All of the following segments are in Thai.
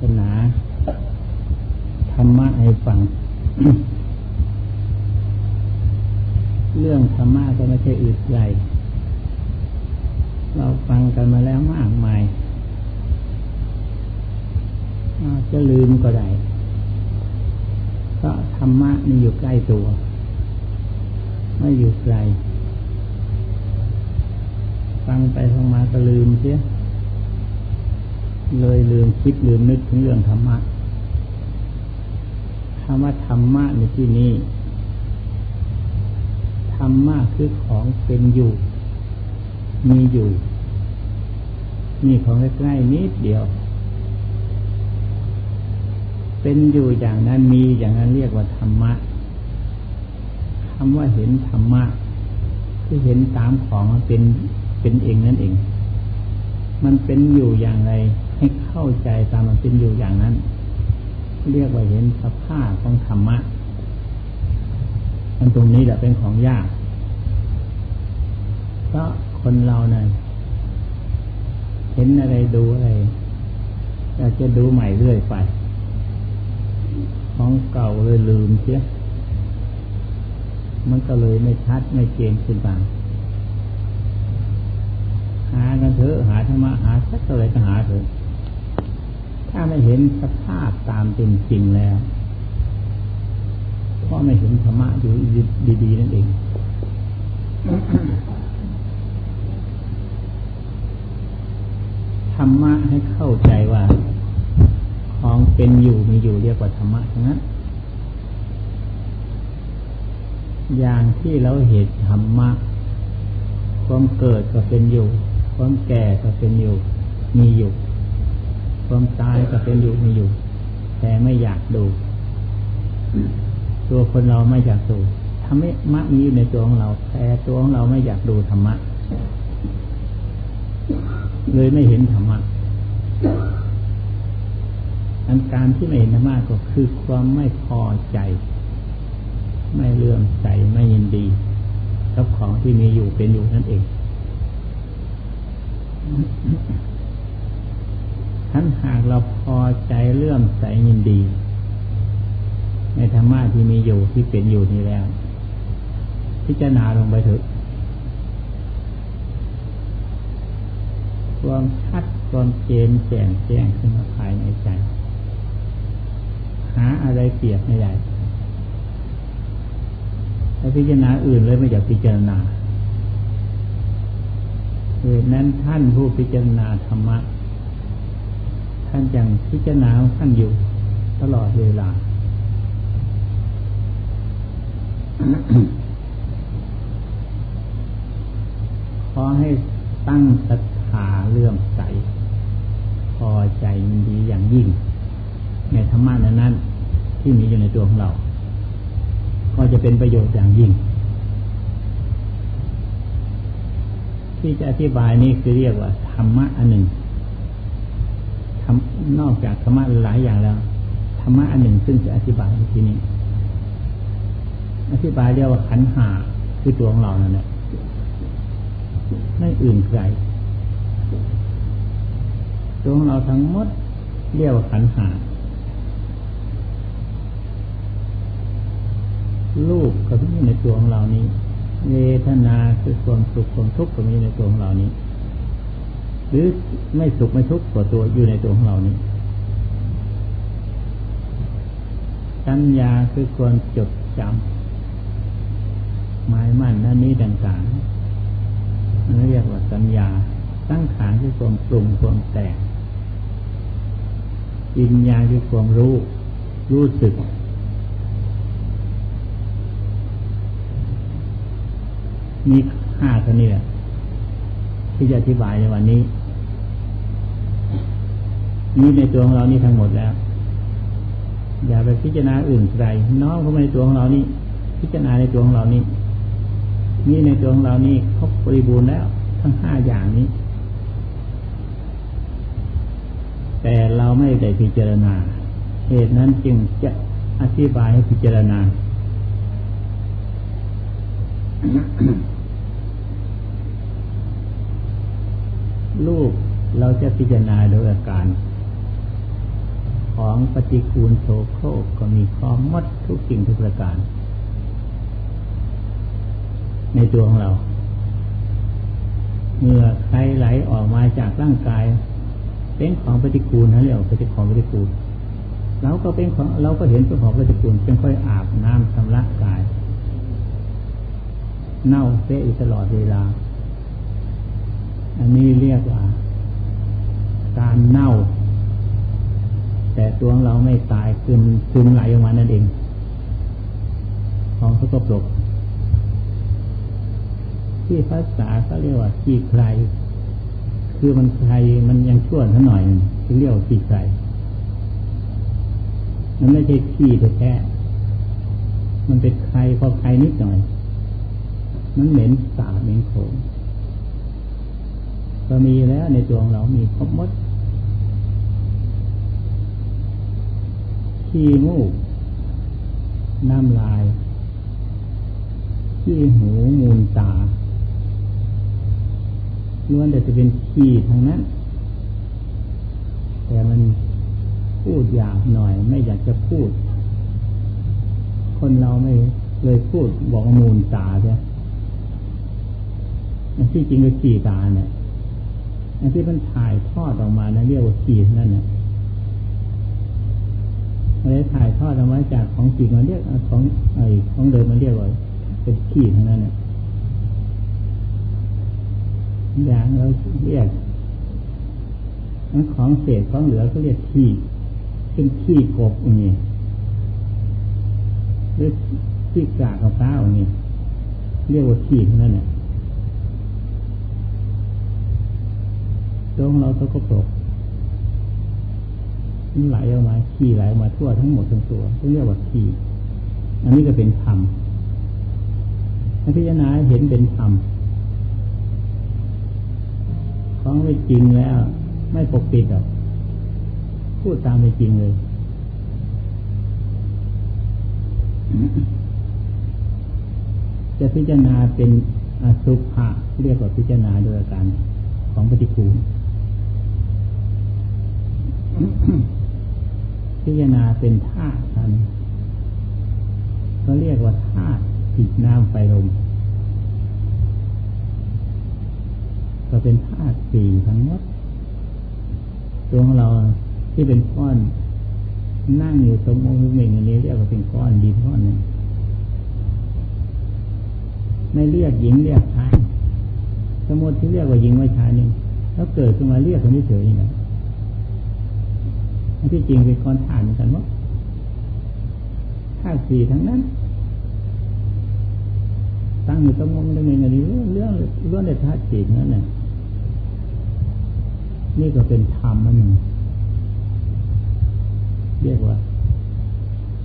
ศนาธรรมะให้ฟัง เรื่องธรรมะก็ไม่ใช่อื่นไกลเราฟังกันมาแล้วมากมายจะลืมก็ได้เพราะธรรมะนี่อยู่ใกล้ตัว ไม่อยู่ไกล ฟังไปฟังมาก็ลืมเสีย เลยลืมคิดลืมนึกถึงเรื่องธรรมะคำว่าธรรมะในที่นี้ธรรมะคือของเป็นอยู่ มีอยู่มีของใกล้ๆนิดเดียว เป็นอยู่อย่างนั้นมีอย่างนั้นเรียกว่าธรรมะคำว่าเห็นธรรมะคือเห็นตามของเป็นเป็นเองนั่นเอง มันเป็นอยู่อย่างไรให้เข้าใจตามมันเป็นอยู่อย่างนั้น เรียกว่าเห็นสภาพของธรรมะมันตรงนี้แหละเป็นของยากเพราะคนเราเนี่ยเห็นอะไรดูอะไรอยากจะดูใหม่เรื่อยไป ของเก่าเลยลืมเสียมันก็เลยไม่ชัดไม่เจนขึ้นบาง หากันเถอะหาธรรมะหาสักอะไรก็หาเถอะถ้าไม่เห็นสภาพตามเป็นจริงแล้วเพราะไม่เห็นธรรมะอยู่ดีๆนั่นเองธรรมะให้เข้าใจว่า ของเป็นอยู่มีอยู่เรียกว่าธรรมะทั้งนั้นอย่างที่เราเห็นธรรมะความเกิดก็เป็นอยู่ ความแก่ก็เป็นอยู่ มีอยู่ ความตายก็เป็นอยู่มีอยู่ แต่ไม่อยากดู ตัวคนเราไม่อยากดูธรรมะมีอยู่ในตัวของเรา แต่ตัวของเราไม่อยากดูธรรมะ เลยไม่เห็นธรรมะอันการที่ไม่เห็นธรรมะก็คือความไม่พอใจ ไม่เลื่อมใสไม่ยินดีกับของที่มีอยู่เป็นอยู่นั่นเอง ทั้นหากเราพอใจเลื่อมใสยินดี ในธรรมะที่มีอยู่ที่เป็นอยู่นี้แล้ว พิจารณาลงไปเถอะความชัดความเจนแจ่มแจ้งขึ้นมาภายในใจ หาอะไรเปรียบไม่ได้ถ้าพิจารณาอื่นเลยไม่อยากพิจารณา เหตุนั้นท่านผู้พิจารณาธรรมะ ท่านยังพิจารณาท่านอยู่ ตลอดเวลา ขอให้ตั้งศรัทธาเลื่อมใส พอใจดีอย่างยิ่ง ในธรรมะนั้น ที่มีอยู่ในตัวของเรา ก็จะเป็นประโยชน์อย่างยิ่ง ที่จะอธิบายนี้คือเรียกว่าธรรมะอันหนึ่งทำนอกจากธรรมะหลายอย่างแล้วธรรมะอันหนึ่งซึ่งจะอธิบายในที่นี้ อธิบายเรียกว่าขันหาคือตัวของเรานั่นแหละไม่อื่นไกลตัวของเราทั้งหมดเรียกว่าขันหาลูกก็มีในตัวของเรานี้ เวทนาคือความสุขความทุกข์ก็มีในตัวของเรานี้ หรือไม่สุขไม่ทุกข์ตัวตัวอยู่ในตัวของเรานี้ สัญญาคือควรจดจำหมายมั่นนั่นนี้ต่างๆนั่นเรียกว่าสัญญาตั้งขานคือความปรุงความแต่งอินญาคือความรู้ รู้สึก มีห้าเท่านี้แหละที่จะอธิบายในวันนี้ นี่ในตัวของเรานี่ทั้งหมดแล้ว อย่าไปพิจารณาอื่นใดน้อมเข้ามาในตัวของเรานี่ พิจารณาในตัวของเรานี่นี่ในตัวของเรานี่ครบบริบูรณ์แล้ว ทั้งห้าอย่างนี้ แต่เราไม่ได้พิจารณา เหตุนั้นจึงจะอธิบายให้พิจารณา ลูกเราจะพิจารณาโดยอาการ ของปฏิคูลโสโครกก็มีครองมดทุกสิ่งทุกประการ ในตัวของเราเมื่อใครไหลออกมาจากร่างกาย เป็นของปฏิกูลนะเรียกว่าเป็นของปฏิกูลเราก็เป็นของเราก็เห็นเป็นของปฏิกูลเป็นค่อยอาบน้ำชำระกาย เน่าเสียตลอดเวลา อันนี้เรียกว่า การเน่า แต่ตัวของเราไม่ตายคืนซึมไหลออกมานั่นเอง ของสกปรกที่ภาษาเขาเรียกว่าขี้ใคร คือมันใครมันยังชั่วนิดหน่อยคือเรียกว่าขี้ใครมันไม่ใช่ขี้แท้มันเป็นใครพอใครนิดหน่อย มันเหม็นสาบเหม็นโข ก็มีแล้วในตัวของเรามีครบหมดขี้มูก น้ำลายขี้หูมูลตาล้วนแต่จะเป็นขี้ทางนั้น แต่มันพูดยากหน่อย ไม่อยากจะพูด คนเราไม่เลยพูดบอกมูลตาเนี่ยที่จริงก็ขี้ตาเนี่ย อันที่มันถ่ายทอดออกมานะเรียกว่าขี้นั่นเนี่ยอะไรถ่ายทอดออกมาจากของจริงมาเรียกของไอ้ของเดิมมันเรียกว่าเป็นขี้ทั้งนั้นเนี่ยอย่างเราเรียกของเศษของเหลือก็เรียกขี้เป็นขี้กบอย่างนี้หรือขี้กากกับข้าวอย่างนี้เรียกว่าขี้ทั้งนั้นเนี่ย ตรงเราตกตกมันไหลออกมาขี้ไหลออกมาทั่วทั้งหมดทั้งตัวเรียกว่าขี้อันนี้ก็เป็นธรรมพิจารณาเห็นเป็นธรรมของไม่จริงแล้ว ไม่ปกปิดหรอกพูดตามไม่จริงเลย จะพิจารณาเป็นอสุภะเรียกว่าพิจารณาโดยอาการของปฏิคูล พิจารณาเป็นธาตุนั้นก็เรียกว่าธาตุจิตน้ำไฟลมก็เป็นธาตุสี่ทั้งหมดตัวของเราที่เป็นก้อน นั่งอยู่ตรงองค์เมงอันนี้เรียกว่าเป็นก้อนดินก้อนนึงไม่เรียกหญิงเรียกชายสมมติที่เรียกว่าหญิงว่าชายนี่แล้วเกิดขึ้นมาเรียกคนที่เฉยนี่นะ ที่จริงเป็นก้อนฐานเหมือนกันว่าธาตุสี่ทั้งนั้น ตั้งอยู่ตรงองค์เมงอันนี้เรื่องเรื่องเรื่องในธาตุสี่นั่นแหละนี่ก็เป็นธรรมอันหนึ่งเรียกว่า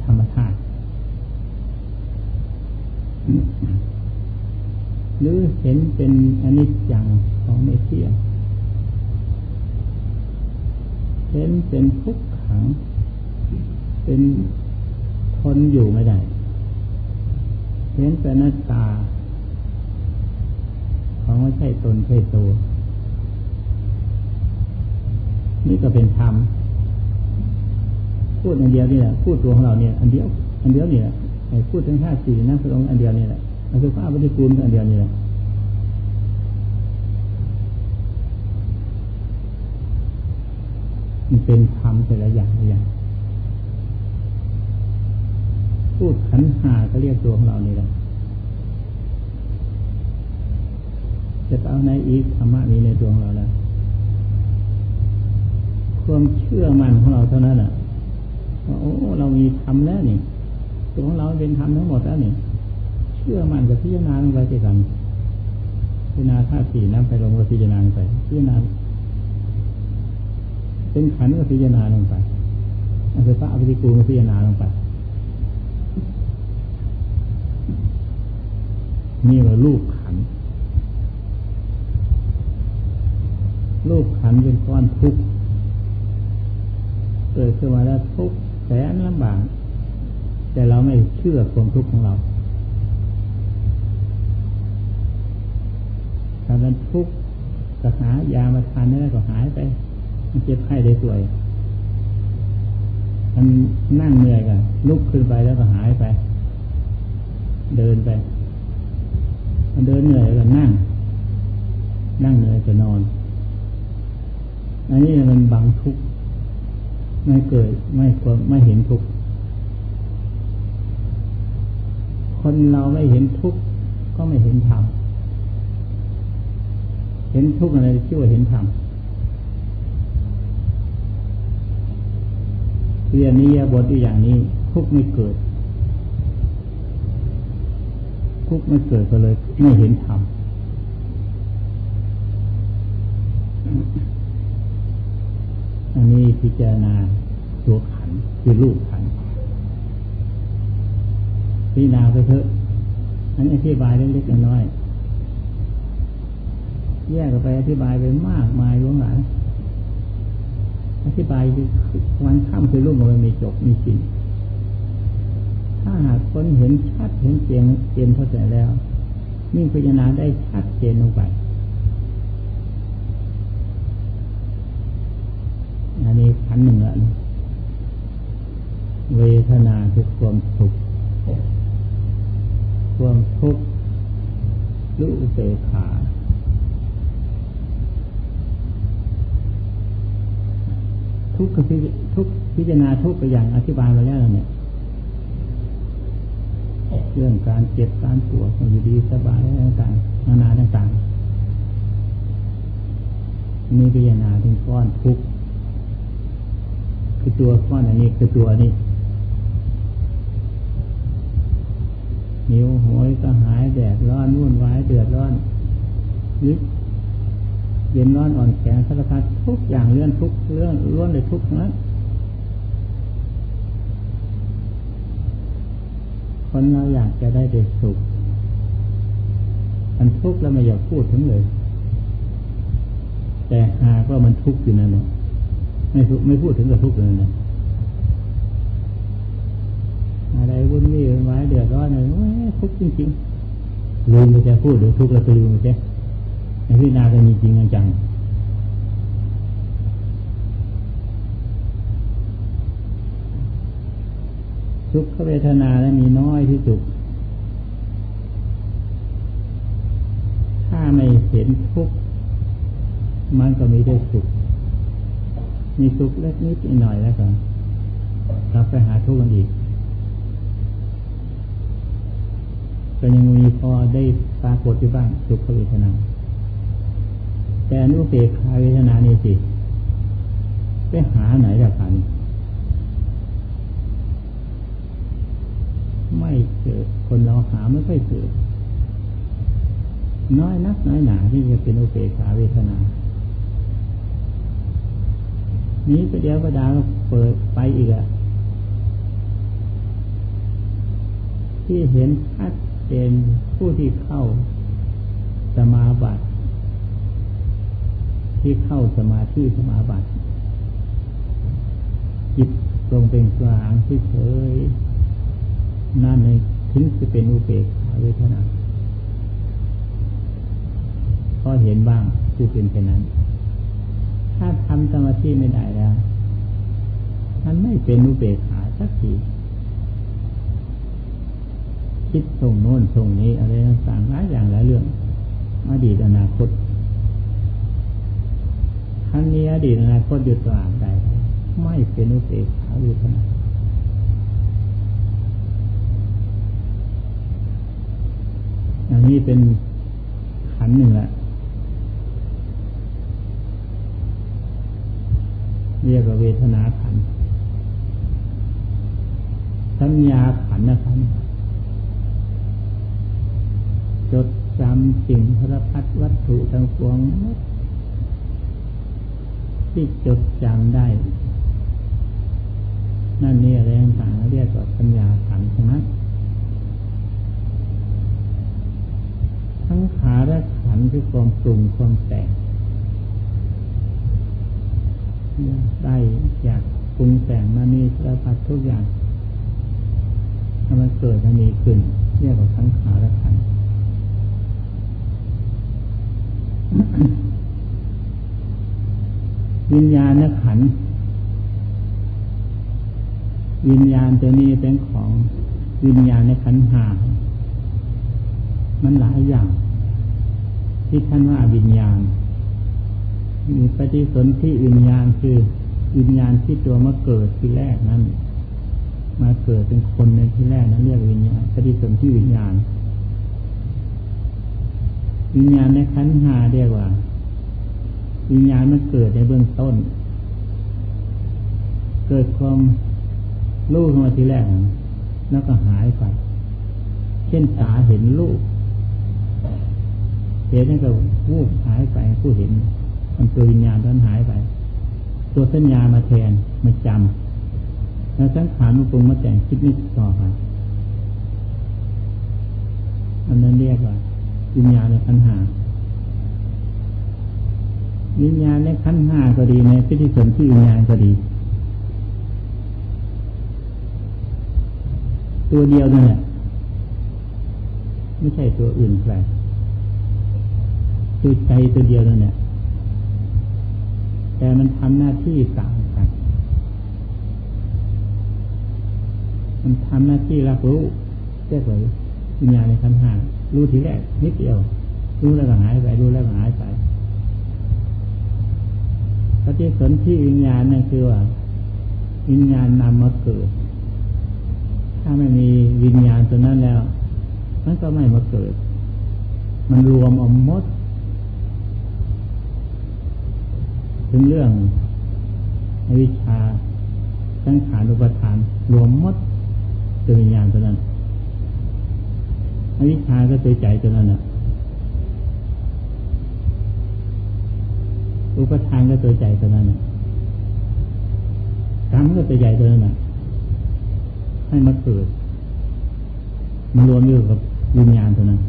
ธรรมธาตุหรือเห็นเป็นอนิจจังของไม่เที่ยงเห็นเป็นทุกขั ง เป็นทนอยู่ไม่ได้ เห็นเป็นหน้าตา ของไม่ใช่ตนใช่ตัว นี่ก็เป็นธรรม พูดอันเดียวนี่แหละ พูดตัวของเราเนี่ย อันเดียว อันเดียวนี่แหละพูดทั้งห้าสี่นั่งพระองค์อันเดียวนี่แหละอันคือข้าปฏิกูลอันเดียวนี่แหละ มันเป็นธรรมแต่ละอย่างละอย่างพูดขันหาก็เรียกตัวของเรานี่แหละจะเอาในอีกธรรมะนี้ในตัวของเราแล้วความเชื่อมั่นของเราเท่านั้นอะว่าโอ้เรามีธรรมแล้วนี่ตัวของเราเป็นธรรมทั้งหมดแล้วนี่ เชื่อมั่นกับพิจารณาลงไปที่กันพิจารณาธาตุสี่น้ำไปลงกับพิจารณาไปพิจารณา เป็นขันก็พิจารณาลงไปอันเป็นพระอภิกูก็พิจารณาลงไปนี่ว่าลูกขันลูกขันเป็นก้อนทุกข์เกิดขึ้นมาแล้วทุกข์แสนลำบาก แต่เราไม่เชื่อความทุกข์ของเราตอนนั้นทุกข์ก็หายามาทานนี่ก็หายไป เจ็บไข้ได้ป่วยมันนั่งเหนื่อยกันลุกขึ้นไปแล้วก็หายไป เดินไป มันเดินเหนื่อยก็นั่ง นั่งเหนื่อยก็นอนอันนี้มันบังทุกข์ไม่เกิดไม่ควรไม่เห็นทุกข์คนเราไม่เห็นทุกข์ก็ไม่เห็นธรรมเห็นทุกข์อะไรชื่อว่าเห็นธรรม เรียนนี้บทอีอย่างนี้ ทุกไม่เกิด ทุกไม่เกิดก็เลยไม่เห็นธรรมอันนี้พิจารณาตัวขันคือรูปขันพิจารณาไปเถอะอันอธิบายเล็กๆน้อยๆแยกกันไปอธิบายไปมากมายล้วนหลาย อธิบายวันข้ามคือรูปมันมีจบมีสิ้นถ้าหากคนเห็นชัดเห็นเจนเจนเข้าใจแล้วนี่พิจารณาได้ชัดเจนลงไปอันนี้ขันหนึ่งละเวทนาคือความสุขความทุกข์รู้เส ขาทุกข์คือทุกพิจารณาทุกข์ไปอย่างอธิบายมาแล้วเนี่ยเรื่องการเจ็บการปวดอยู่ดีสบายต่างๆนานาต่างๆมีพิจารณาถึงก้อนทุกข์คือตัวก้อนอันนี้คือตัวนี้หิวโหยก็หายแดดร้อนวุ่นวายเดือดร้อนยึดเย็นร้อนอ่อนแข็งสารพัด ทุกอย่างเรื่องทุกเรื่องล้วนเลยทุกนั้นคนเราอยากจะได้เด็กสุขมันทุกข์แล้วไม่อยากพูดถึงเลย แต่หากว่ามันทุกข์อยู่นั่นแหละไม่ไม่พูดถึงกับทุกข์เลยนะอะไรวุ่นวี่ไว้เดือดร้อนอะไรทุกข์จริงๆลืมไปจะพูดหรือทุกข์แล้วลืมไปจะในพิจารณากันจริงจัง ทุกขเวทนาแล้วมีน้อยที่สุด ถ้าไม่เห็นทุกข์มันก็มีได้สุข มีสุขเล็กนิดหน่อยแล้วก็กลับไปหาทุกข์กันอีกก็ยังมีพอได้ปรากฏอยู่บ้างสุขเวทนา แต่อนุเบกขาเวทนานี่สิ ไปหาไหนละกัน ไม่เกิดคนเราหาไม่ค่อยเกิดน้อยนักน้อยหนาที่จะเป็นอุเบกขาเวทนา นี้ไปเดี๋ยวก็ดาวเปิดไปอีกอะที่เห็นชัดเจนผู้ที่เข้าสมาบัติที่เข้าสมาธิสมาบัติจิตตรงเป็นกลางที่เฉย ถึงจะเป็นอุเบกขาเวทนาก็เห็นบ้างผู้เป็นเช่นนั้น ถ้าทำสมาธิไม่ได้แล้วมันไม่เป็นอุเบกขาสักทีคิดส่งโน้นส่งนี้อะไรต่างๆหลายอย่างหลายเรื่อง อดีตอนาคตท่านนี้อดีตอนาคตอยู่ตราบใดไม่เป็นอุเบกขาอยู่ขนาดอั นนี้เป็นขันหนึ่งแหละเรียกว่าเวทนาขัน สัญญาขันนะครับ จดจำสิ่งพระพัดวัตถุทั้งปวง ที่จดจำได้ นั่นนี่อะไรต่างๆเรียกว่าสัญญาขันทั้งนั้น ทั้งขาและขันคือความปรุงความแต่งได้อยากปรุงแต่งมานี่สารพัดทุกอย่างถ้ามันเกิดมันมีขึ้นเรียกว่าทั้งขาและขันวิญญาณขันวิญญาณตัวนี้เป็นของวิญญาณในขันหา มันหลายอย่าง ที่ท่านว่าวิญญาณ มีปฏิสนธิวิญญาณคือวิญญาณที่ตัวมาเกิดที่แรกนั้น มาเกิดเป็นคนในที่แรกนั้นเรียกวิญญาณปฏิสนธิวิญญาณ วิญญาณในขันหาเรียกว่า วิญญาณมันเกิดในเบื้องต้น เกิดความรู้ขึ้นมาทีแรกแล้วก็หายไป เช่นตาเห็นรูป เห็นนั่นก็วูบหายไปผู้เห็น มันตัววิญญาณนั้นหายไป ตัวสัญญามาแทนมาจำแล้วสังขารมันปรุงมาแต่งคิดนึกต่อไปอันนั้นเรียกว่าวิญญาณในขันหาวิญญาณในขันห้าก็ดีในพิธีสนที่วิญญาณก็ดี ตัวเดียวนั่นแหละไม่ใช่ตัวอื่นใคร คือใจตัวเดียวนั่นแหละแต่มันทำหน้าที่ต่างกัน มันทำหน้าที่รับรู้เรียกว่าวิญญาณในขันห้ารู้ทีแรกนิดเดียว รู้แล้วก็หายไปรู้แล้วก็หายไปปฏิสนธิวิญญาณนั่นคือว่า วิญญาณนำมาเกิด ถ้าไม่มีวิญญาณตัวนั้นแล้ว มันก็ไม่มาเกิด มันรวมอมมด ถึงเรื่องอวิชชาสังขารอุปทาน รวมมดตัววิญญาณตัวนั้นอวิชชาก็ตัวใจตัวนั้นนะอุปทานก็ตัวใจตัวนั้นนะกรรมก็ตัวใหญ่ตัวนั้นนะให้มาเกิดมันรวมอยู่กับวิญญาณตัวนั้น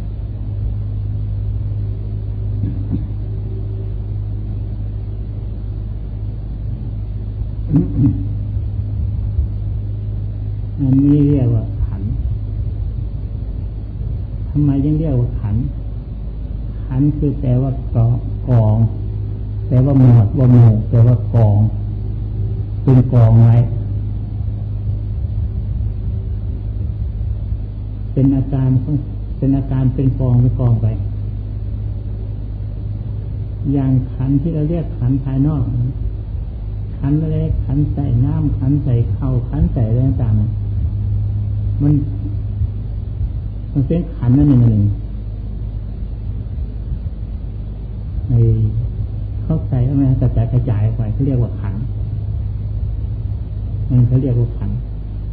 ทำไมยังเรียกว่าขัน ขันคือแปลว่ากอกองแปลว่าหมวดว่าหมู่แปลว่ากองเป็นกองไว้เป็นอาการเป็นอาการเป็นกองเป็นกองไป อย่างขันที่เราเรียกขันภายนอก ขันเล็กขันใส่น้ำขันใส่เข้าขันใส่อะไรต่างมัน มันเป็นขันนั่นหนึ่งหนึ่งในเข้าใจไหมกระจายกระจายไปเขาเรียกว่าขันมันเขาเรียกว่าขัน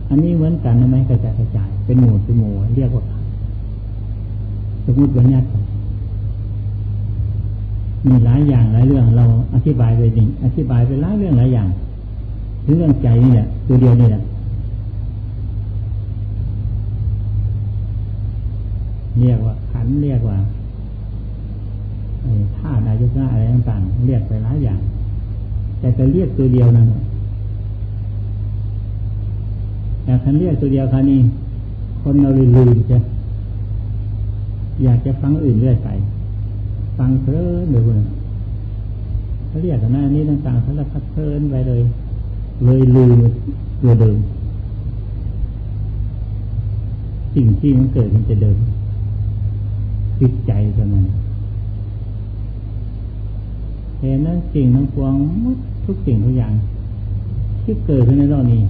อันนี้เหมือนกันไหมกระจายกระจาย เป็นหมู่เป็นหมู่เรียกว่าขันสมมติวันนี้มีหลายอย่างหลายเรื่อง เราอธิบายไปจริงอธิบายไปหลายเรื่องหลายอย่าง ถึงเรื่องใจนี่แหละตัวเดียวนี่แหละ เรียกว่าขันเรียกว่าธาตุอายุนะอะไรต่างๆเรียกไปหลายอย่าง แต่จะเรียกตัวเดียวนั่นแต่คันเรียกตัวเดียวคันนี้คนเราลืมจะอยากจะฟังอื่นเรื่อยไป ฟังเพลินเดี๋ยวคนเขาเรียกกันหน้านี้ต่างๆสารพัดเพลินไปเลย เลยลืมตัวเดิมสิ่งที่มันเกิดมันจะเดิม คิดใจเท่านั้นเห็นนั้นสิ่งทั้งปวงทุกสิ่งทุกอย่าง ที่เกิดขึ้นในโลกนี้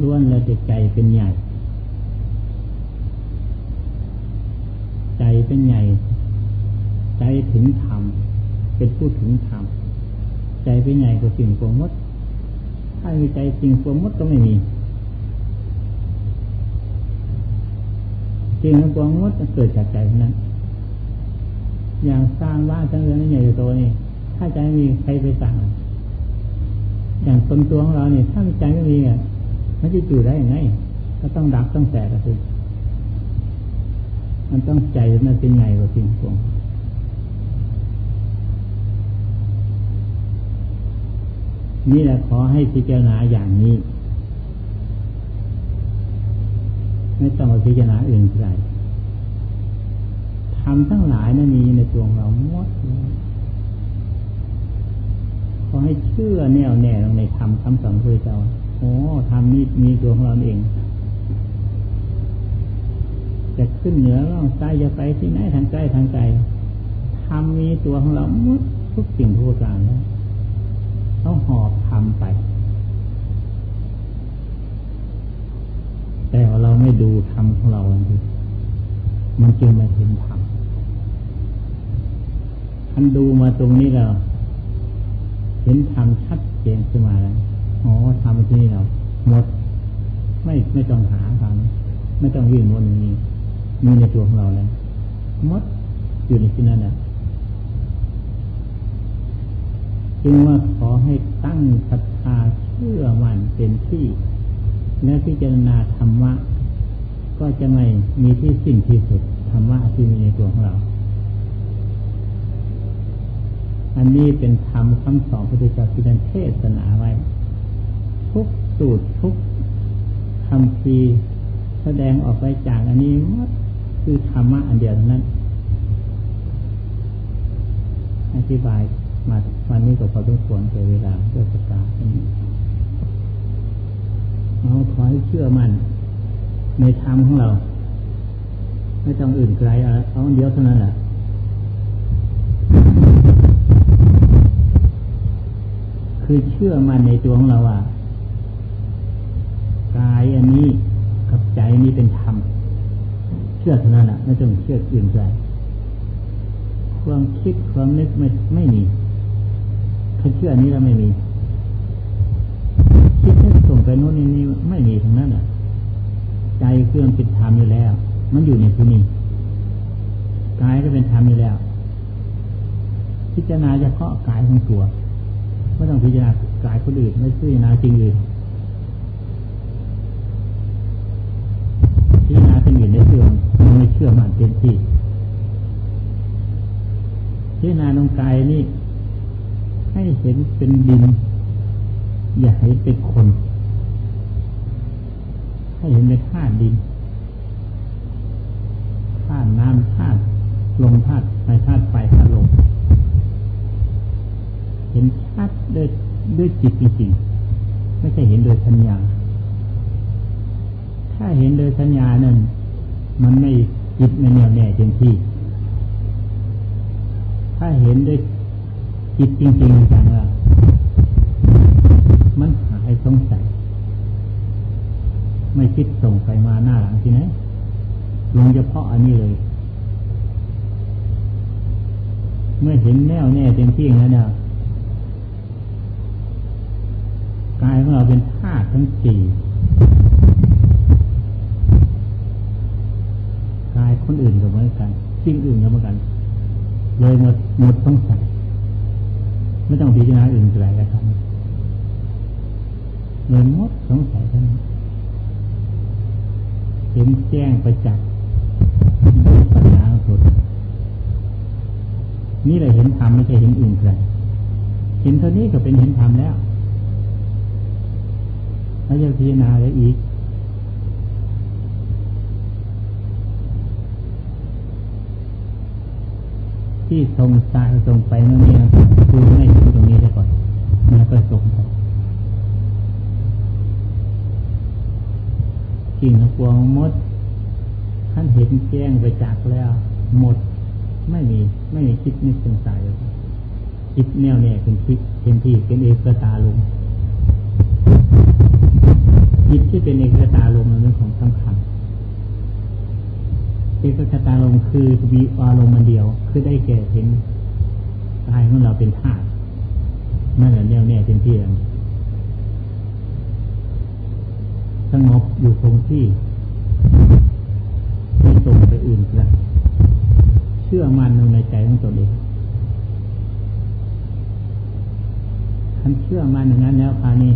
ล้วนแล้วจะใจเป็นใหญ่ ใจเป็นใหญ่ ใจถึงธรรมเป็นผู้ถึงธรรมใจเป็นใหญ่กว่าสิ่งปวงมด ถ้ามีใจสิ่งปวงมดก็ไม่มี สิ่งปวงมดเกิดจากใจนั้น อย่างสร้างบ้านสร้างเรือนใหญ่โตนี่ ถ้าใจไม่มีใครไปสั่ง อย่างตนตัวของเราเนี่ยถ้าใจไม่มีอะมันจะอยู่ได้ยังไง ก็ต้องดับต้องแตกก็คือมันต้องใจมันเป็นไงกว่าสิ่งพวงนี่แหละขอให้พิจารณาอย่างนี้ ไม่ต้องมาพิจารณาอื่นใครทำทั้งหลายนั้นมีในตัวเราหมดขอให้เชื่อแน่วแน่ลงในธรรมคำสอนพระเจ้าโอ้ทำนี่มีตัวของเราเองจะขึ้นเหนือล่องซ้จะไปที่ไหนทางใกล้ทางไกลทำมีตัวของเราหมดทุกสิ่งทุกอย่างแล้วต้องหอบทำไป แต่เรา ไม่ดูธรรมของเราจริงมันจึงไม่เห็นธรรมท่านดูมาตรงนี้เราเห็นธรรมชัดเจนขึ้นมาแล้วอ๋อทำที่นี่เราหมด ไม่ไม่ต้องหาธรรมไม่ต้องวิ่งวนนี้มีในตัวของเราแล้วหมดอยู่ในที่นั้นแหละจึงว่าขอให้ตั้งศรัทธาเชื่อมั่นเป็นที่ และพิจารณาธรรมะ ก็จะไม่มีที่สิ้นที่สุดธรรมะที่มีในตัวของเรา อันนี้เป็นธรรมคำสอนพระพุทธเจ้าที่ท่านเทศนาไว้ ทุกสูตรทุกคำพีแสดงออกไปจากอันนี้มัดคือธรรมะอันเดียวนั้น อธิบายมาวันนี้ก็พอต้องควรเกิเวลาเพื่อประกาศนี้เราขอให้เชื่อมั่น ในธรรมของเรา ไม่ต้องอื่นไกลเอาเดียวเท่านั้นแหละคือเชื่อมันในตัวของเราว่ากายอันนี้กับใจนี้เป็นธรรมเชื่อเท่านั้นแหละไม่ต้องเชื่ออื่นไกลความคิดความนึกไม่ไม่มีถ้าเชื่อนี้เราไม่มี คิดนึกส่งไปโน่นนี่นี่ไม่มีทั้งนั้นอะ ใจเครื่องเป็นธรรมอยู่แล้ว มันอยู่ในที่นี้กายก็เป็นธรรมอยู่แล้ว พิจารณาเฉพาะกายของตัวไม่ต้องพิจารณากายคนอื่นไม่พิจารณาจริงอื่นพิจารณาเป็นอื่นในเสื่อมมันไม่เชื่อมันเต็มที่พิจารณาตรงกายนี่ให้เห็นเป็นดิน อย่าให้เป็นคน ให้เห็นเป็นธาตุดินธาตุน้ำธาตุลมธาตุไฟธาตุไฟธาตุลมเห็นชัดด้วยด้วยจิตจริงๆไม่ใช่เห็นโดยสัญญา ถ้าเห็นโดยสัญญานั้นมันไม่จิตไม่แน่วแน่เต็มที่ ถ้าเห็นด้วยจิตจริงๆจังว่ามันหายสงสัย ไม่คิดส่งไปมาหน้าหลังที่ไหนลงเฉพาะอันนี้เลย เมื่อเห็นแน่วแน่เต็มที่แล้วเนี่ยกายของเราเป็นธาตุทั้งสี่กายคนอื่นก็เหมือนกันสิ่งอื่นก็เหมือนกัน เลยหมดหมดต้องใส่ไม่ต้องพิจารณาอื่นไกลแล้วครับเลยหมดสงสัยท่าน เห็นแจ้งประจักษ์ปัญญาสุดนี่เลยเห็นธรรมไม่ใช่เห็นอื่นไกลเห็นเท่านี้ก็เป็นเห็นธรรมแล้วไม่จะพิจารณาอะไรอีกที่ทรงสายทรงไปเมื่อนี้คือไม่ถึงตรงนี้ได้ก่อนแล้วก็ส่งไปกิ่งพ วงมดท่านเห็นแจ้งไปจากแล้ว หมดไม่มีไม่มีคิดนึกสงสัยคิดแน่วแน่เป็นคิดเป็นที่เป็นเอกตาลงจิตที่เป็นเอกตาลมเป็นของสำคัญเอกตาลมคือวีอารมณ์มันเดียว คือได้แก่เห็นกายของเราเป็นธาตุนั่นแหละแน่วแน่เต็มที่สงบอยู่คงที่ ไม่ส่งไปอื่นไกลเชื่อมั่นในใจของตนเองท่านเชื่อมันอย่างนั้นแล้วคราวนี้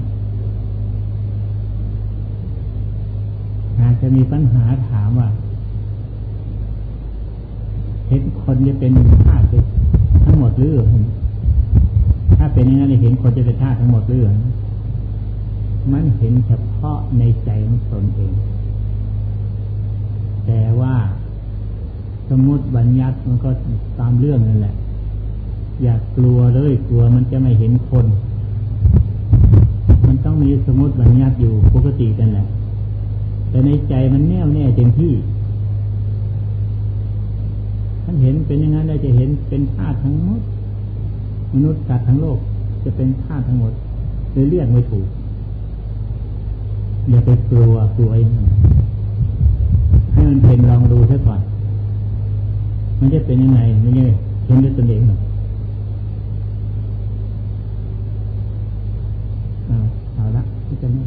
อาจจะมีปัญหาถามว่า เห็นคนจะเป็นธาตุทั้งหมดหรือ ถ้าเป็นอย่างนั้นเห็นคนจะเป็นธาตุทั้งหมดหรือมันเห็นเฉพาะในใจของตนเอง แต่ว่าสมมติบัญญัติมันก็ตามเรื่องนั่นแหละ อยากกลัวเลยกลัวมันจะไม่เห็นคน มันต้องมีสมมติบัญญัติอยู่ปกตินั่นแหละ แต่ในใจมันแน่วแน่เต็มที่ท่านเห็นเป็นอย่างนั้นได้จะเห็นเป็นธาตุทั้งหมด มนุษย์สัตว์ทั้งโลกจะเป็นธาตุทั้งหมดเลยเรียกไม่ถูกอย่าไปกลัวกลัวอย่างนั้น ให้มันเป็นลองดูซะก่อน มันจะเป็นยังไงไม่ใช่เห็นด้วยตนเองหรอกเอาละที่จะไม่